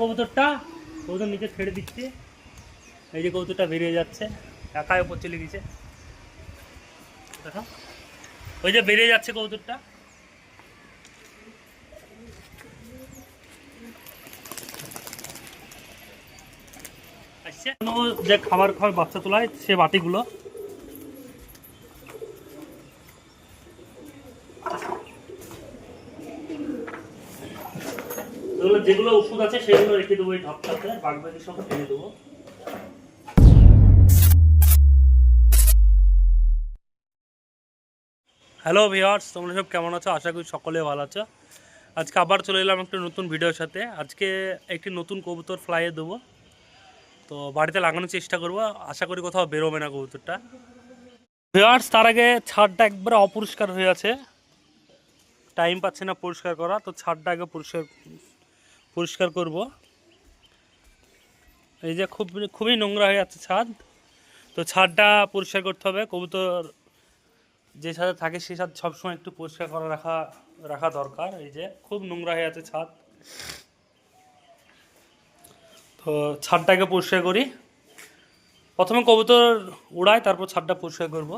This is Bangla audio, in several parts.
কবুতরটা, কবুতর নিচে ছেড়ে দিচ্ছি। এই যে কবুতরটা বেরিয়ে যাচ্ছে, একাই উপর চলে গেছে। দেখো ওই যে বেরিয়ে যাচ্ছে কবুতরটা। যে খাবার খাওয়ার বাচ্চা তোলায়, সে বাটিগুলো এগুলো যেগুলো ওষুধ আছে, সেগুলো রেখে দেবো এই ঢপটাতে বাদ সব ফেলে দেবো। হ্যালো ভিওয়ার্স তোমরা সব কেমন আছো? আশা করি সকলে ভালো আছো। আজকে আবার চলে এলাম একটা নতুন ভিডিওর সাথে। আজকে একটি নতুন কবুতর ফ্লাইয়ে দেবো। তো বাড়িতে লাগানোর চেষ্টা করব। আশা করি কোথাও বেরোবে না কবুতরটা। ভিওয়ার্স তার আগে ছাদটা একবারে অপরিষ্কার হয়ে আছে। টাইম পাচ্ছে না পরিষ্কার করা তো ছাদটা আগে পরিষ্কার পরিষ্কার করব। এই যে খুব খুবই নোংরা হয়ে যাচ্ছে ছাদ। তো ছাদটা পরিষ্কার করতে হবে। কবুতর যে ছাদে থাকে সেই ছাদ সবসময় একটু পরিষ্কার করা রাখা রাখা দরকার। এই যে খুব নোংরা হয়ে আছে ছাদ। তো ছাদটাকে পরিষ্কার করি। প্রথমে কবুতর উড়াই, তারপর ছাদটা পরিষ্কার করব।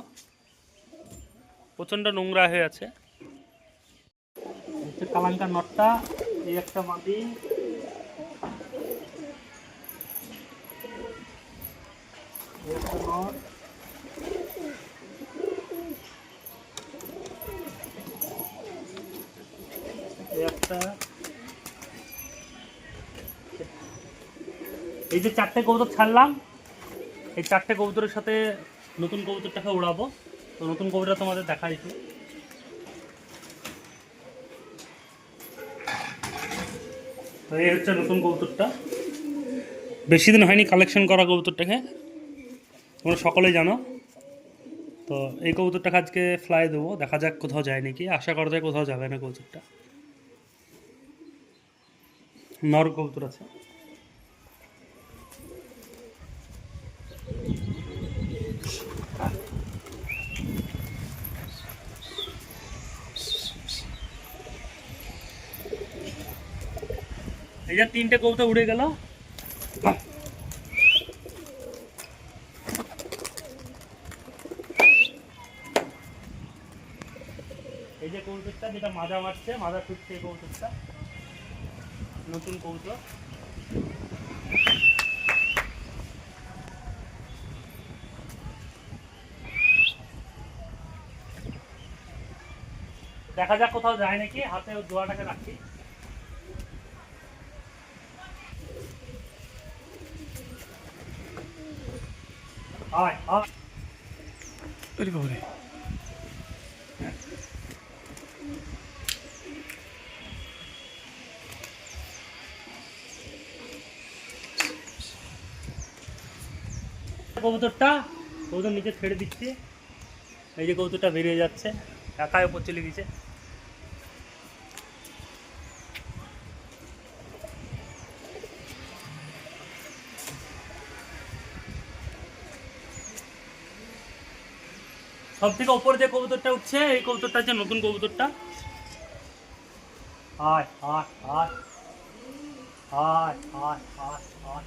প্রচণ্ড নোংরা হয়ে আছে। কালাঙ্কার নটটা এই একটা মাটি একটা একটা। এই যে চারটে কবুতর ছাড়লাম, এই চারটে কবুতরের সাথে নতুন কবুতরটাকে উড়াবো তো নতুন কবুতরটা তোমাদের দেখা তো এই হচ্ছে নতুন কবুতরটা। বেশি দিন হয়নি কালেকশন করা কবুতরটাকে। তোমরা সকলেই জানো। তো এই কবুতরটাকে আজকে ফ্লাই দেবো। দেখা যাক কোথাও যায় নাকি। আশা করা যায় কোথাও যাবে না কবুতরটা। নর কবুতর আছে। এই তিনটে কবুতর উড়ে গেল। এই যে কবুতরটা যেটা মাজা মারছে, মাজা ছুটছে এই কবুতরটা। নতুন কবুতর। দেখা যাক কোথাও যায় নাকি, হাতে ওর দোয়াটাকে রাখি। আয় আয় কবুতরটা, কবুতর নিচে ছেড়ে দিচ্ছে। এই যে কবুতরটা বেরিয়ে যাচ্ছে। একাই উপর চলে গেছে। সব থেকে ওপর যে কবুতরটা উঠছে, এই কবুতরটা হচ্ছে নতুন কবুতরটা। আয় আয় আয় আয় আয় আয় আয়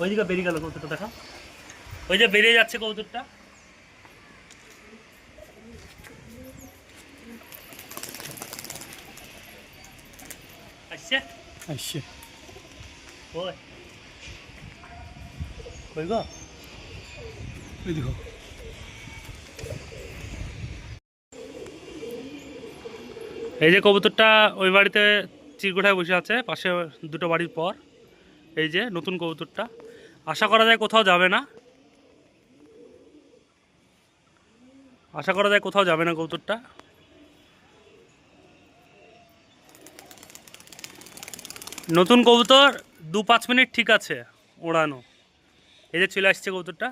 ওইদিকে বেরিয়ে গেল কবুতরটা, দেখা। ওই যে বেরিয়ে যাচ্ছে কবুতরটা। আসছে? আসছে। দেখো এই যে কবুতরটা ওই বাড়িতে চিরকুঠায় বসে আছে, পাশে দুটো বাড়ির পর। এই যে নতুন কবুতরটা। আশা করা যায় কোথাও যাবে না। আশা করা যায় কোথাও যাবে না কবুতরটা। নতুন কবুতর দু পাঁচ মিনিট ঠিক আছে ওড়ানো। এই যে চলে আসছে কৌতুরটা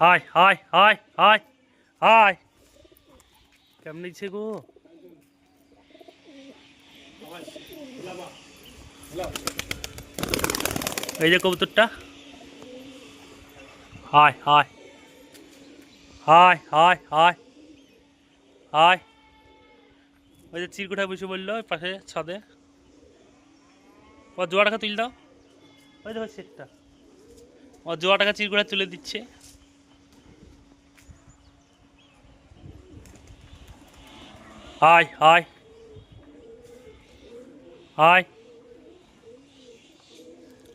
হাই হাই হাই হাই হাই। কেমন ইচ্ছে গো? এই যে কবুতরটা। হায় হায় হাই হাই হাই হাই। ওই যে চিরকুটায় বসে বলল পাশে ছাদে। ও জোয়া টাকা তুলে দাও। ওই দেখো সেটটা। ও জোয়া টাকা চিরকুটা তুলে দিচ্ছে। হাই হাই। হাই।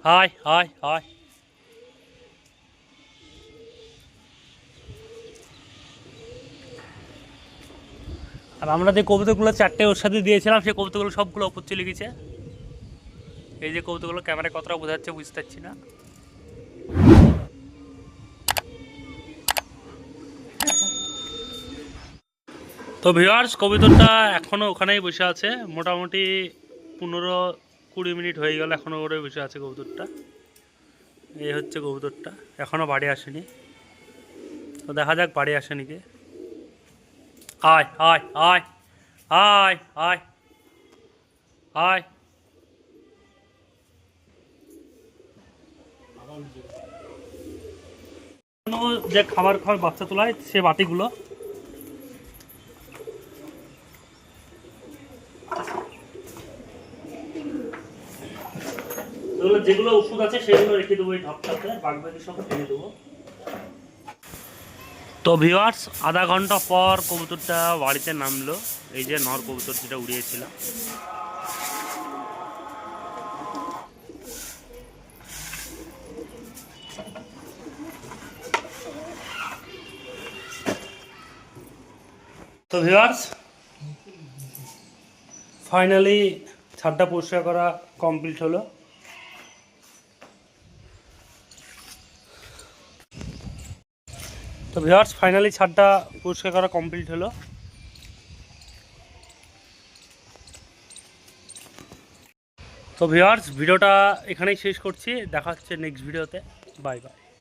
হাই হাই হাই। আর আমরা যে কবিতাগুলো চারটে ওর সাথে দিয়েছিলাম সেই কবিতাগুলো সবগুলো ওপর চলে গেছে। এই যে কৌতুকগুলো ক্যামেরায় কতটা বোঝাচ্ছে বুঝতে পারছি না। তো ভিওয়ার্স কবিতরটা এখনও ওখানেই বসে আছে। মোটামুটি পনেরো কুড়ি মিনিট হয়ে গেল এখনও ওরে বসে আছে কবুতরটা এই হচ্ছে কবুতরটা এখনও বাড়ি আসেনি। তো দেখা যাক বাড়ি আসেনি কে। আয় আয় আয় আয় আয় আয়। যে খাবার খাওয়ার বাচ্চা তোলায়, সে বাটিগুলো। যেগুলো ওষুধ আছে, সেগুলো রেখে দেবো এই ঢপটাতে বাকি সব ফেলে দেবো। তো ভিওয়ার্স আধা ঘণ্টা পর কবুতরটা বাড়িতে নামলো, এই যে নর কবুতর যেটা উড়িয়েছিল তো ভিওয়ার্স ফাইনালি ছাদটা পরিষ্কার করা কমপ্লিট হলো। তো ভিওয়ার্স ফাইনালি ছাদটা পরিষ্কার করা কমপ্লিট হলো। তো ভিওয়ার্স ভিডিওটা এখানেই শেষ করছি। দেখা হচ্ছে নেক্সট ভিডিওতে বাই বাই